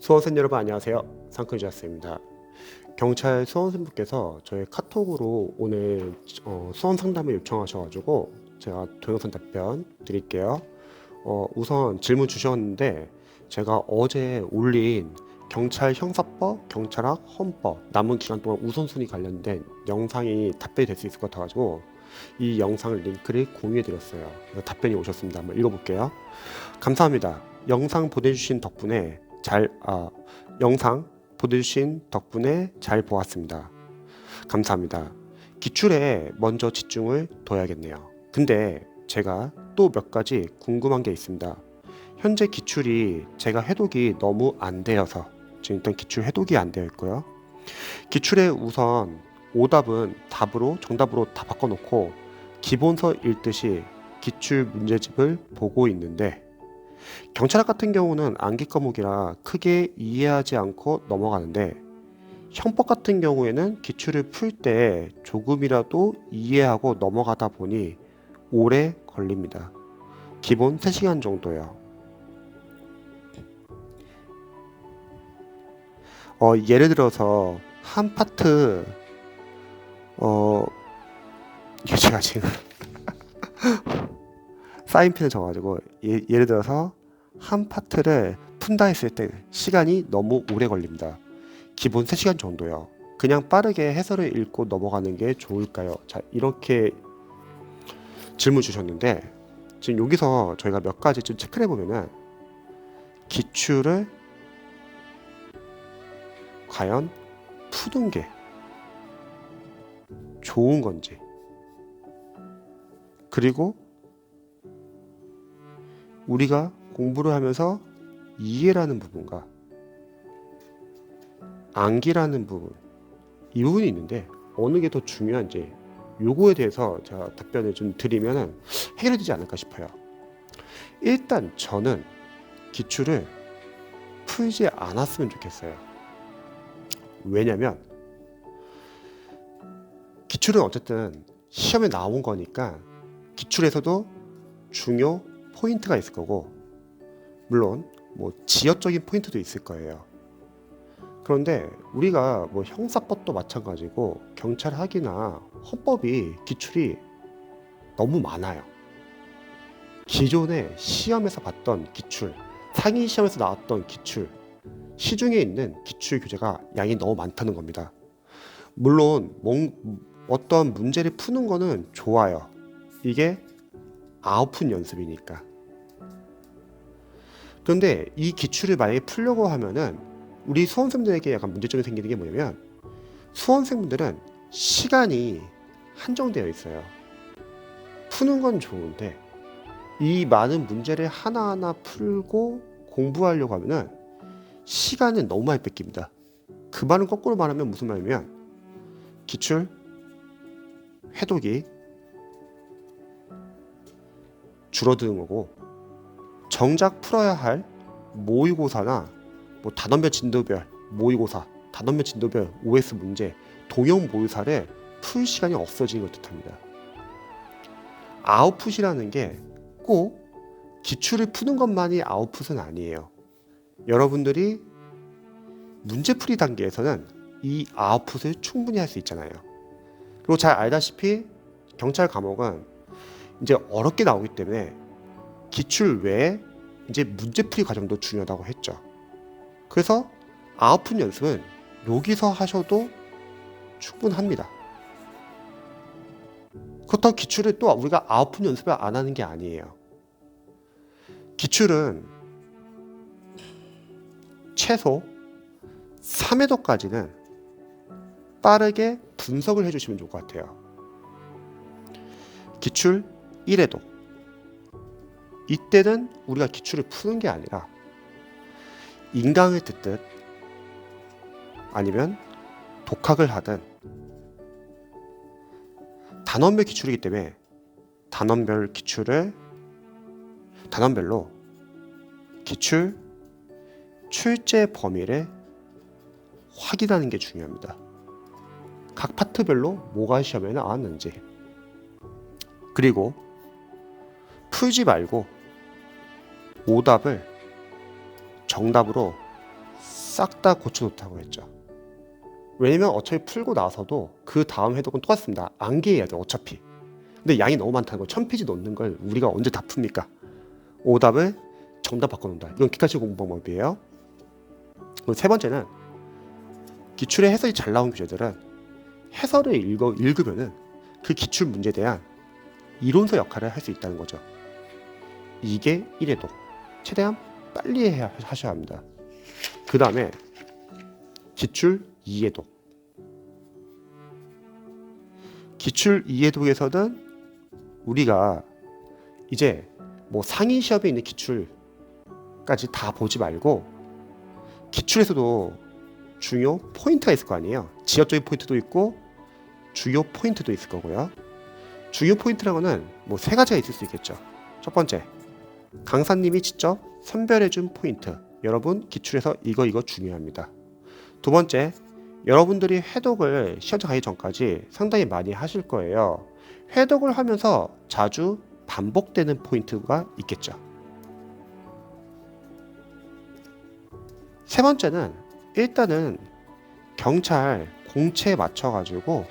수험생 여러분 안녕하세요. 상크주아스입니다. 경찰 수험생분께서 저희 카톡으로 오늘 어, 수험 상담을 요청하셔가지고 제가 동영상 답변 드릴게요. 어, 우선 질문 주셨는데 제가 어제 올린 경찰 형사법, 경찰학, 헌법 남은 기간 동안 우선순위 관련된 영상이 답변이 될 수 있을 것 같아가지고 이 영상 링크를 공유해드렸어요. 답변이 오셨습니다. 한번 읽어볼게요. 감사합니다. 영상 보내주신 덕분에 잘, 아, 영상 보내주신 덕분에 잘 보았습니다. 감사합니다. 기출에 먼저 집중을 둬야겠네요. 근데 제가 또 몇 가지 궁금한 게 있습니다. 현재 기출이 제가 해독이 너무 안 되어서 지금 일단 기출 해독이 안 되어 있고요. 기출에 우선 오답은 답으로 정답으로 다 바꿔놓고 기본서 읽듯이 기출 문제집을 보고 있는데 경찰학 같은 경우는 암기 과목이라 크게 이해하지 않고 넘어가는데 형법 같은 경우에는 기출을 풀 때 조금이라도 이해하고 넘어가다 보니 오래 걸립니다. 기본 3시간 정도요. 어, 예를 들어서 한 파트 어 제가 지금 사인펜을 적어가지고 예, 예를 들어서 한 파트를 푼다 했을 때 시간이 너무 오래 걸립니다. 기본 3시간 정도요. 그냥 빠르게 해설을 읽고 넘어가는 게 좋을까요? 자, 이렇게 질문 주셨는데 지금 여기서 저희가 몇 가지 좀 체크를 해보면은 기출을 과연 푸는 게 좋은 건지 그리고 우리가 공부를 하면서 이해라는 부분과 암기라는 부분 이 부분이 있는데 어느 게 더 중요한지 요거에 대해서 제가 답변을 좀 드리면 해결이 되지 않을까 싶어요. 일단 저는 기출을 풀지 않았으면 좋겠어요. 왜냐면 기출은 어쨌든 시험에 나온 거니까 기출에서도 중요 포인트가 있을 거고 물론 뭐 지역적인 포인트도 있을 거예요. 그런데 우리가 뭐 형사법도 마찬가지고 경찰 학이나 헌법이 기출이 너무 많아요. 기존에 시험에서 봤던 기출, 상위 시험에서 나왔던 기출, 시중에 있는 기출 교재가 양이 너무 많다는 겁니다. 물론 뭔, 어떤 문제를 푸는 거는 좋아요. 이게 아웃풋 연습이니까. 그런데 이 기출을 만약에 풀려고 하면은 우리 수험생들에게 약간 문제점이 생기는 게 뭐냐면 수험생분들은 시간이 한정되어 있어요. 푸는 건 좋은데 이 많은 문제를 하나하나 풀고 공부하려고 하면은 시간은 너무 많이 뺏깁니다. 그 말은 거꾸로 말하면 무슨 말이냐면 기출, 해독이 줄어드는 거고 정작 풀어야 할 모의고사나 뭐 단원별 진도별 모의고사, 단원별 진도별 OS 문제, 동형 모의사를 풀 시간이 없어지는 걸 뜻합니다. 아웃풋이라는 게 꼭 기출을 푸는 것만이 아웃풋은 아니에요. 여러분들이 문제풀이 단계에서는 이 아웃풋을 충분히 할 수 있잖아요. 그리고 잘 알다시피 경찰 과목은 이제 어렵게 나오기 때문에 기출 외에 이제 문제풀이 과정도 중요하다고 했죠. 그래서 아웃풋 연습은 여기서 하셔도 충분합니다. 그렇다고 기출을 또 우리가 아웃풋 연습을 안 하는 게 아니에요. 기출은 최소 3회도까지는 빠르게 분석을 해주시면 좋을 것 같아요. 기출 1회도. 이때는 우리가 기출을 푸는 게 아니라 인강을 듣듯 아니면 독학을 하든 단원별 기출이기 때문에 단원별 기출을 단원별로 기출 출제 범위를 확인하는 게 중요합니다. 각 파트별로 뭐가 시험에 나왔는지 그리고 풀지 말고 오답을 정답으로 싹 다 고쳐놓다고 했죠. 왜냐면 어차피 풀고 나서도 그 다음 해독은 똑같습니다. 암기해야 돼 어차피. 근데 양이 너무 많다는 거, 천 페이지 넣는 걸 우리가 언제 다 풉니까? 오답을 정답 바꿔놓는다. 이건 기타식 공부 방법이에요. 세 번째는 기출의 해설이 잘 나온 교재들은 해설을 읽어, 읽으면은 그 기출 문제에 대한 이론서 역할을 할 수 있다는 거죠. 이게 1회독. 최대한 빨리 해야 하셔야 합니다. 그 다음에 기출 2회독. 기출 2회독에서는 우리가 이제 뭐 상위 시험에 있는 기출까지 다 보지 말고 기출에서도 중요 포인트가 있을 거 아니에요. 지역적인 포인트도 있고 주요 포인트도 있을 거고요. 주요 포인트라는 거는 뭐 세 가지가 있을 수 있겠죠. 첫 번째, 강사님이 직접 선별해준 포인트. 여러분 기출에서 이거 이거 중요합니다. 두 번째, 여러분들이 해독을 시험장 가기 전까지 상당히 많이 하실 거예요. 해독을 하면서 자주 반복되는 포인트가 있겠죠. 세 번째는 일단은 경찰 공채에 맞춰가지고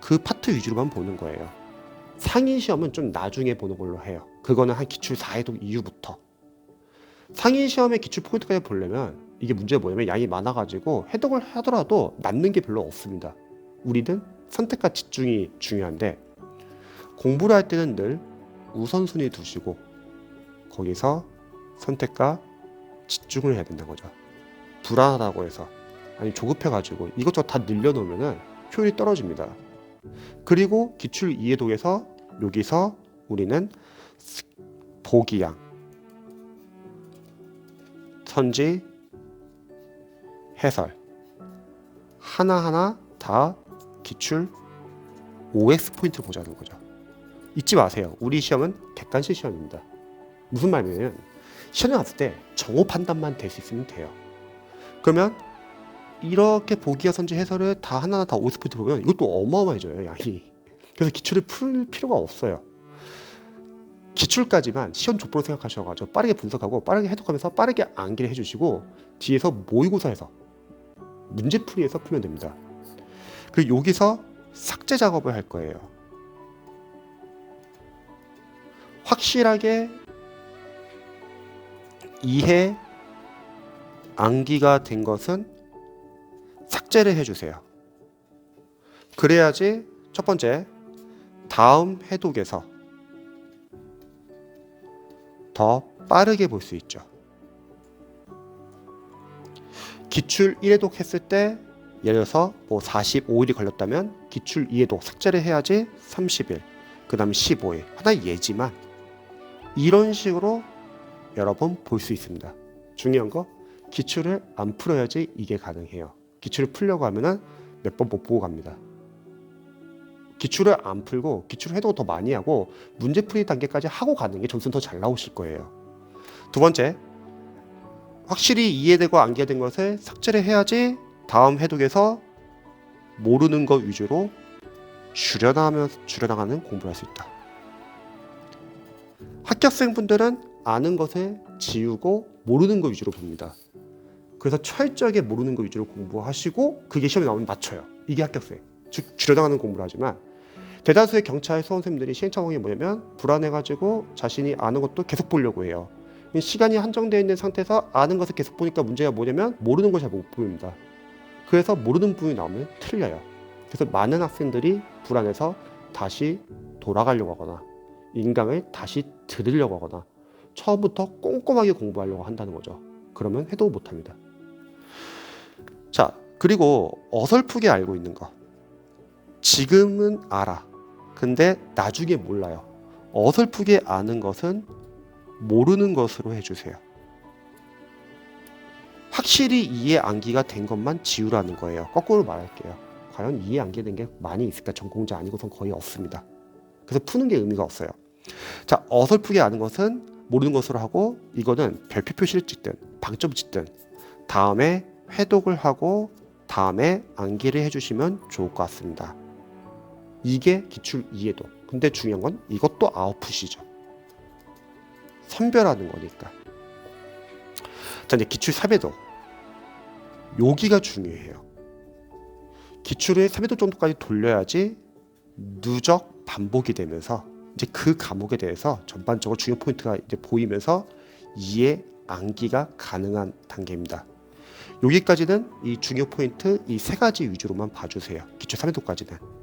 그 파트 위주로만 보는 거예요. 상위 시험은 좀 나중에 보는 걸로 해요. 그거는 한 기출 4회독 이후부터. 상위 시험의 기출 포인트까지 보려면 이게 문제가 뭐냐면 양이 많아가지고 해독을 하더라도 남는 게 별로 없습니다. 우리는 선택과 집중이 중요한데 공부를 할 때는 늘 우선순위 두시고 거기서 선택과 집중을 해야 된다는 거죠. 불안하다고 해서 아니 조급해가지고 이것저것 다 늘려놓으면은 효율이 떨어집니다. 그리고 기출 이해독에서 여기서 우리는 보기양, 선지, 해설 하나하나 다 기출 OX 포인트 보자는 거죠. 잊지 마세요. 우리 시험은 객관식 시험입니다. 무슨 말이냐면 시험에 갔을 때 정오 판단만 될 수 있으면 돼요. 그러면 이렇게 보기와 선지 해설을 다 하나하나 다 OX 포인트 보면 이것도 어마어마해져요 양이. 그래서 기출을 풀 필요가 없어요. 기출까지만 시험 족보로 생각하셔가지고 빠르게 분석하고 빠르게 해독하면서 빠르게 암기를 해주시고 뒤에서 모의고사에서 문제풀이에서 풀면 됩니다. 그리고 여기서 삭제 작업을 할 거예요. 확실하게 이해 암기가 된 것은 삭제를 해주세요. 그래야지 첫 번째 다음 해독에서 더 빠르게 볼 수 있죠. 기출 1회독 했을 때 예를 들어서 뭐 45일이 걸렸다면 기출 2회독 삭제를 해야지 30일, 그 다음 15일. 하나의 예지만 이런 식으로 여러 번 볼 수 있습니다. 중요한 거 기출을 안 풀어야지 이게 가능해요. 기출을 풀려고 하면은 몇 번 못 보고 갑니다. 기출을 안 풀고 기출 해도 더 많이 하고 문제풀이 단계까지 하고 가는 게 점수는 더 잘 나오실 거예요. 두 번째, 확실히 이해되고 암기된 것을 삭제를 해야지 다음 해독에서 모르는 것 위주로 줄여나가며 줄여나가는 공부를 할 수 있다. 합격생분들은 아는 것을 지우고 모르는 것 위주로 봅니다. 그래서 철저하게 모르는 것 위주로 공부하시고 그게 시험에 나오면 맞춰요. 이게 합격생. 즉 줄여나가는 공부를 하지만 대다수의 경찰 수험생들이 시행착 오이 뭐냐면 불안해가지고 자신이 아는 것도 계속 보려고 해요. 시간이 한정되어 있는 상태에서 아는 것을 계속 보니까 문제가 뭐냐면 모르는 걸 잘 못 보입니다. 그래서 모르는 부분이 나오면 틀려요. 그래서 많은 학생들이 불안해서 다시 돌아가려고 하거나 인강을 다시 들으려고 하거나 처음부터 꼼꼼하게 공부하려고 한다는 거죠. 그러면 해도 못합니다. 자, 그리고 어설프게 알고 있는 거. 지금은 알아. 근데 나중에 몰라요. 어설프게 아는 것은 모르는 것으로 해주세요. 확실히 이해 암기가 된 것만 지우라는 거예요. 거꾸로 말할게요. 과연 이해 암기된 게 많이 있을까? 전공자 아니고선 거의 없습니다. 그래서 푸는 게 의미가 없어요. 자, 어설프게 아는 것은 모르는 것으로 하고 이거는 별표 표시를 찍든 방점 찍든 다음에 회독을 하고 다음에 암기를 해주시면 좋을 것 같습니다. 이게 기출 이해도. 근데 중요한 건 이것도 아웃풋이죠. 선별하는 거니까. 자, 이제 기출 3회도. 여기가 중요해요. 기출을 3회도 정도까지 돌려야지 누적 반복이 되면서 이제 그 과목에 대해서 전반적으로 중요 포인트가 이제 보이면서 이해 암기가 가능한 단계입니다. 여기까지는 이 중요 포인트 이 세 가지 위주로만 봐주세요. 기출 3회도까지는.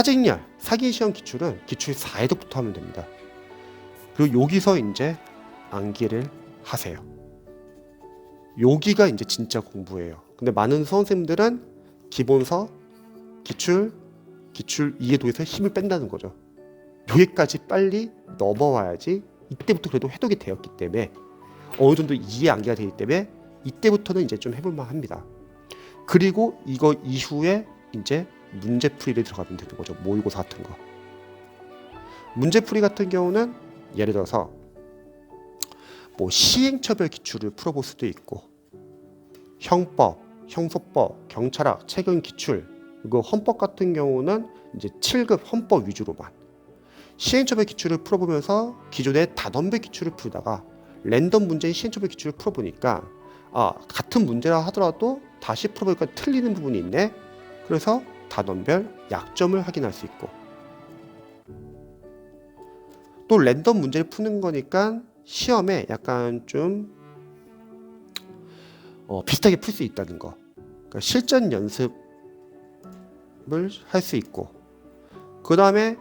타직열, 사기 시험 기출은 기출 4회도부터 하면 됩니다. 그리고 여기서 이제 암기를 하세요. 여기가 이제 진짜 공부예요. 근데 많은 수험생들은 기본서, 기출, 기출 이해도에서 힘을 뺀다는 거죠. 여기까지 빨리 넘어와야지 이때부터 그래도 해독이 되었기 때문에 어느 정도 이해 암기가 되기 때문에 이때부터는 이제 좀 해볼만 합니다. 그리고 이거 이후에 이제 문제풀이를 들어가면 되는 거죠. 모의고사 같은 거. 문제풀이 같은 경우는 예를 들어서 뭐 시행처별 기출을 풀어볼 수도 있고 형법, 형소법, 경찰학, 최근 기출 그리고 헌법 같은 경우는 이제 7급 헌법 위주로만 시행처별 기출을 풀어보면서 기존의 다덤별 기출을 풀다가 랜덤 문제인 시행처별 기출을 풀어보니까 아 같은 문제라 하더라도 다시 풀어보니까 틀리는 부분이 있네 그래서 단원별 약점을 확인할 수 있고 또 랜덤 문제를 푸는 거니까 시험에 약간 좀 어, 비슷하게 풀 수 있다는 거 그러니까 실전 연습을 할 수 있고 그 다음에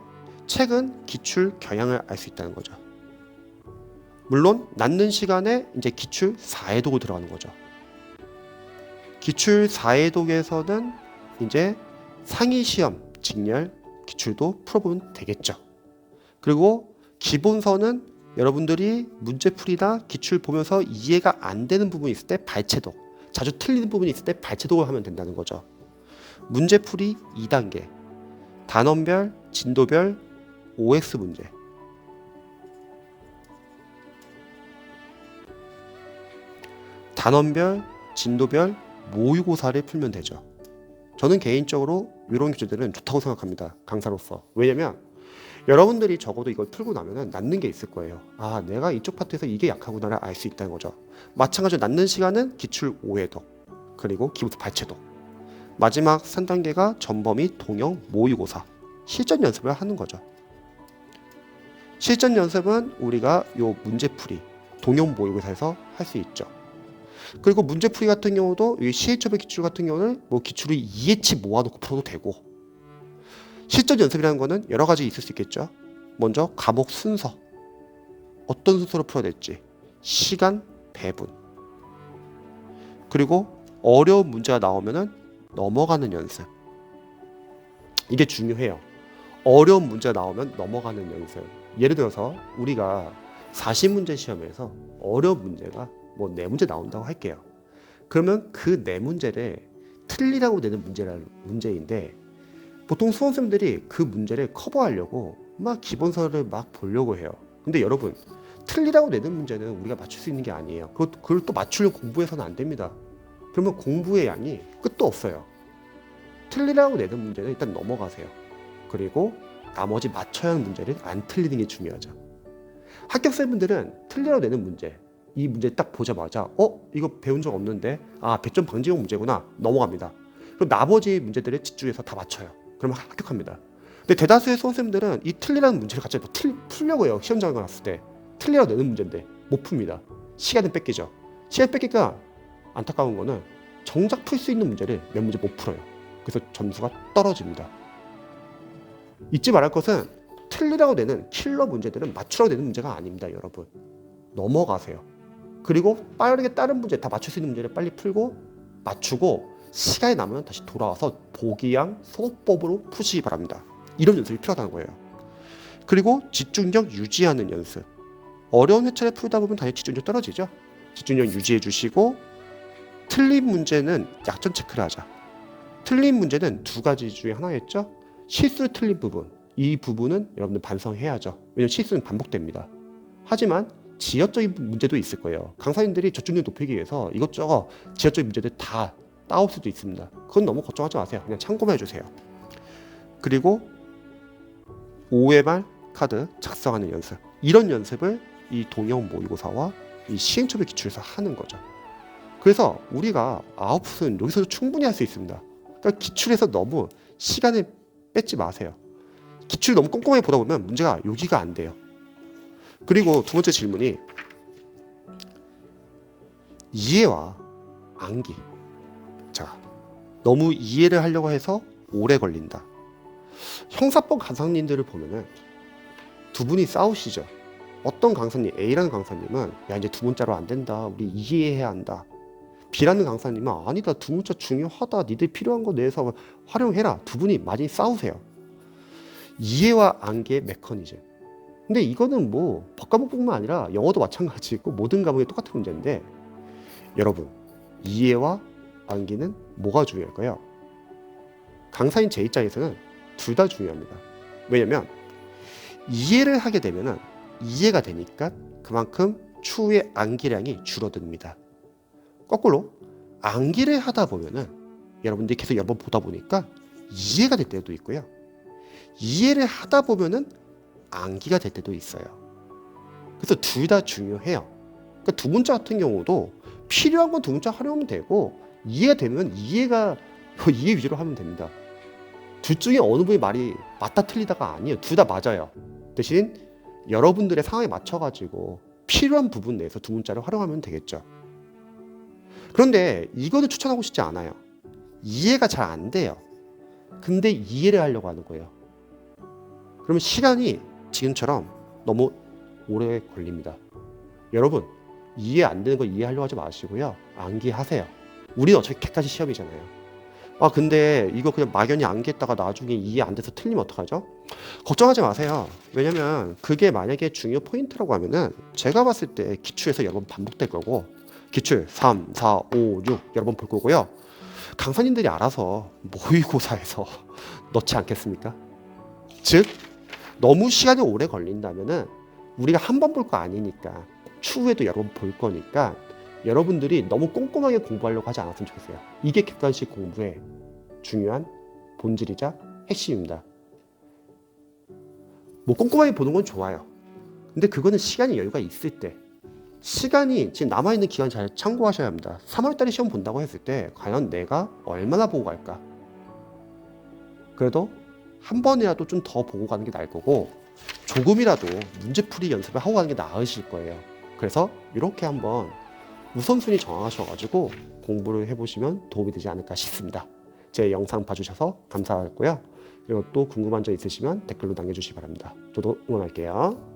책은 기출 경향을 알 수 있다는 거죠. 물론 낳는 시간에 이제 기출 4회독을 들어가는 거죠. 기출 4회독에서는 이제 상위 시험 직렬 기출도 풀어보면 되겠죠. 그리고 기본서는 여러분들이 문제풀이나 기출 보면서 이해가 안 되는 부분이 있을 때 발췌독, 자주 틀리는 부분이 있을 때 발췌독을 하면 된다는 거죠. 문제풀이 2단계, 단원별, 진도별, OX 문제. 단원별, 진도별, 모의고사를 풀면 되죠. 저는 개인적으로 이런 교재들은 좋다고 생각합니다. 강사로서. 왜냐면 여러분들이 적어도 이걸 풀고 나면은 낳는 게 있을 거예요. 아, 내가 이쪽 파트에서 이게 약하구나를 알 수 있다는 거죠. 마찬가지로 낳는 시간은 기출 5회도 그리고 기부터 발췌도 마지막 3단계가 전범 및 동영 모의고사 실전 연습을 하는 거죠. 실전 연습은 우리가 요 문제풀이 동영 모의고사에서 할 수 있죠. 그리고 문제풀이 같은 경우도 이 시행처벌 기출 같은 경우는 뭐 기출을 이해치 모아놓고 풀어도 되고 실전 연습이라는 거는 여러 가지 있을 수 있겠죠. 먼저 과목 순서 어떤 순서로 풀어야 될지 시간 배분 그리고 어려운 문제가 나오면은 넘어가는 연습 이게 중요해요. 어려운 문제가 나오면 넘어가는 연습. 예를 들어서 우리가 40문제 시험에서 어려운 문제가 뭐 네 문제 나온다고 할게요. 그러면 그 네 문제를 틀리라고 내는 문제라는 문제인데 보통 수험생들이 그 문제를 커버하려고 막 기본서를 막 보려고 해요. 근데 여러분 틀리라고 내는 문제는 우리가 맞출 수 있는 게 아니에요. 그걸, 그걸 또 맞추려고 공부해서는 안 됩니다. 그러면 공부의 양이 끝도 없어요. 틀리라고 내는 문제는 일단 넘어가세요. 그리고 나머지 맞춰야 하는 문제를 안 틀리는 게 중요하죠. 합격생분들은 틀리라고 내는 문제, 이 문제 딱 보자마자 어 이거 배운 적 없는데 아 100점 방지용 문제구나 넘어갑니다. 그럼 나머지 문제들을 집중해서 다 맞춰요. 그러면 합격합니다. 근데 대다수의 수험생들은 이 틀리라는 문제를 갑자기 뭐 틀, 풀려고 해요. 시험장에 갔을 때 틀리라고 내는 문제인데 못 풉니다. 시간을 뺏기죠. 시간 뺏기가 안타까운 거는 정작 풀 수 있는 문제를 몇 문제 못 풀어요. 그래서 점수가 떨어집니다. 잊지 말할 것은 틀리라고 내는 킬러 문제들은 맞추라고 내는 문제가 아닙니다, 여러분. 넘어가세요. 그리고 빠르게 다른 문제 다 맞출 수 있는 문제를 빨리 풀고 맞추고 시간이 남으면 다시 돌아와서 보기양 소법으로 푸시기 바랍니다. 이런 연습이 필요하다는 거예요. 그리고 집중력 유지하는 연습. 어려운 회차를 풀다 보면 당연히 집중력 떨어지죠. 집중력 유지해 주시고 틀린 문제는 약점 체크를 하자. 틀린 문제는 두 가지 중에 하나였죠. 실수를 틀린 부분. 이 부분은 여러분들 반성해야죠. 왜냐하면 실수는 반복됩니다. 하지만 지역적인 문제도 있을 거예요. 강사님들이 저중력 높이기 위해서 이것저것 지역적인 문제들 다 따올 수도 있습니다. 그건 너무 걱정하지 마세요. 그냥 참고만 해주세요. 그리고 5회 말 카드 작성하는 연습. 이런 연습을 이 동영 모의고사와 이 시행처벌 기출에서 하는 거죠. 그래서 우리가 아웃풋은 여기서도 충분히 할 수 있습니다. 그러니까 기출에서 너무 시간을 뺏지 마세요. 기출 너무 꼼꼼하게 보다 보면 문제가 여기가 안 돼요. 그리고 두 번째 질문이 이해와 암기. 자, 너무 이해를 하려고 해서 오래 걸린다. 형사법 강사님들을 보면은 두 분이 싸우시죠. 어떤 강사님 A라는 강사님은 야 이제 두 문자로 안 된다. 우리 이해해야 한다. B라는 강사님은 아니다. 두 문자 중요하다. 니들 필요한 거 내서 활용해라. 두 분이 많이 싸우세요. 이해와 암기의 메커니즘. 근데 이거는 뭐 법과목뿐만 아니라 영어도 마찬가지고 모든 과목이 똑같은 문제인데 여러분 이해와 암기는 뭐가 중요할까요? 강사인 제 입장에서는 둘 다 중요합니다. 왜냐면 이해를 하게 되면은 이해가 되니까 그만큼 추후의 암기량이 줄어듭니다. 거꾸로 암기를 하다 보면은 여러분들이 계속 여러 번 보다 보니까 이해가 될 때도 있고요. 이해를 하다 보면은 암기가 될 때도 있어요. 그래서 둘 다 중요해요. 그러니까 두 문자 같은 경우도 필요한 건 두 문자 활용하면 되고 이해가 되면 이해가 이해 위주로 하면 됩니다. 둘 중에 어느 분이 말이 맞다 틀리다가 아니에요. 둘 다 맞아요. 대신 여러분들의 상황에 맞춰가지고 필요한 부분 내에서 두 문자를 활용하면 되겠죠. 그런데 이거를 추천하고 싶지 않아요. 이해가 잘 안 돼요. 근데 이해를 하려고 하는 거예요. 그러면 시간이 지금처럼 너무 오래 걸립니다. 여러분, 이해 안 되는 거 이해하려고 하지 마시고요. 암기하세요. 우리는 어차피 개까지 시험이잖아요. 아, 근데 이거 그냥 막연히 암기했다가 나중에 이해 안 돼서 틀리면 어떡하죠? 걱정하지 마세요. 왜냐면 그게 만약에 중요 포인트라고 하면은 제가 봤을 때 기출에서 여러 번 반복될 거고 기출 3, 4, 5, 6 여러 번 볼 거고요. 강사님들이 알아서 모의고사에서 넣지 않겠습니까? 즉 너무 시간이 오래 걸린다면은 우리가 한 번 볼 거 아니니까 추후에도 여러 번 볼 거니까 여러분들이 너무 꼼꼼하게 공부하려고 하지 않았으면 좋겠어요. 이게 객관식 공부의 중요한 본질이자 핵심입니다. 뭐 꼼꼼하게 보는 건 좋아요. 근데 그거는 시간이 여유가 있을 때 시간이 지금 남아있는 기간 잘 참고하셔야 합니다. 3월달에 시험 본다고 했을 때 과연 내가 얼마나 보고 갈까? 그래도 한 번이라도 좀 더 보고 가는 게 나을 거고 조금이라도 문제풀이 연습을 하고 가는 게 나으실 거예요. 그래서 이렇게 한번 우선순위 정하셔가지고 공부를 해보시면 도움이 되지 않을까 싶습니다. 제 영상 봐주셔서 감사하고요. 그리고 또 궁금한 점 있으시면 댓글로 남겨주시기 바랍니다. 저도 응원할게요.